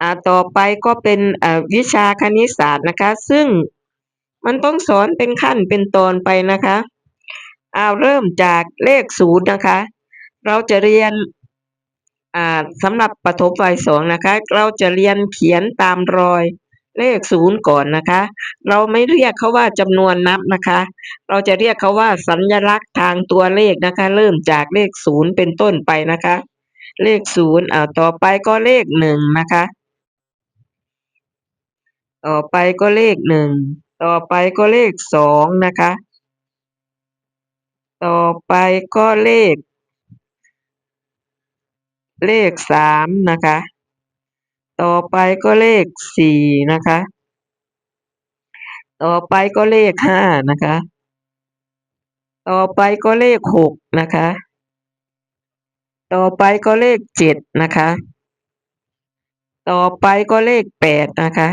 อ่า ต่อไปก็เป็นอ่อวิชาคณิตศาสตร์นะคะ ซึ่งมันต้องสอนเป็นขั้นเป็นตอนไปนะคะเอาเริ่มจากเลขศูนย์นะคะ เราจะเรียนอ่าสำหรับประถมวัยสองนะคะ เราจะเรียนเขียนตามรอยเลขศูนย์ก่อนนะคะ เราไม่เรียกเขาว่าจำนวนนับนะคะ เราจะเรียกเขาว่าสัญลักษณ์ทางตัวเลขนะคะ เริ่มจากเลขศูนย์เป็นต้นไปนะคะ เลขศูนย์อ่าต่อไปก็เลขหนึ่งนะคะ ต่อไปก็เลขหนึ่ง ต่อไปก็เลขสองนะคะ ต่อไปก็เลข เลขสามนะคะ ต่อไปก็เลขสี่นะคะ ต่อไปก็เลขห้านะคะ ต่อไปก็เลขหกนะคะ ต่อไปก็เลขเจ็ดนะคะ ต่อไปก็เลขแปดนะคะ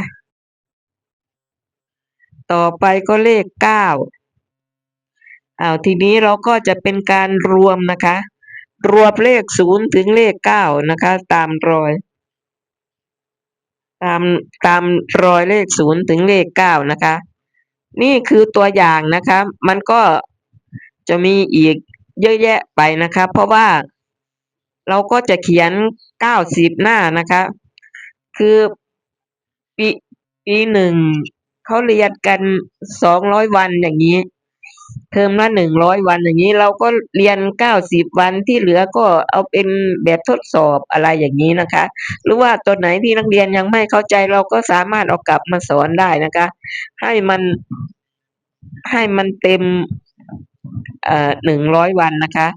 ต่อไปก็เลขเก้าอ้าวทีนี้เราก็จะเป็นการรวมนะคะ รวมเลขศูนย์ถึงเลขเก้านะคะ ตามรอย ตามตามรอยเลขศูนย์ถึงเลขเก้านะคะ นี่คือตัวอย่างนะคะ มันก็จะมีอีกเยอะแยะไปนะคะ เพราะว่าเราก็จะเขียนเก้าสิบหน้านะคะ คือปีปีหนึ่ง เขาเรียนกันสองร้อยวันอย่างนี้ เทอมละหนึ่งร้อยวันอย่างนี้ เราก็เรียนเก้าสิบวันที่เหลือก็เอาเป็นแบบทดสอบอะไรอย่างนี้นะคะ หรือว่าตัวไหนที่นักเรียนยังไม่เข้าใจเราก็สามารถเอากลับมาสอนได้นะคะ ให้มันให้มันเต็มเอ่อหนึ่งร้อยวันนะคะ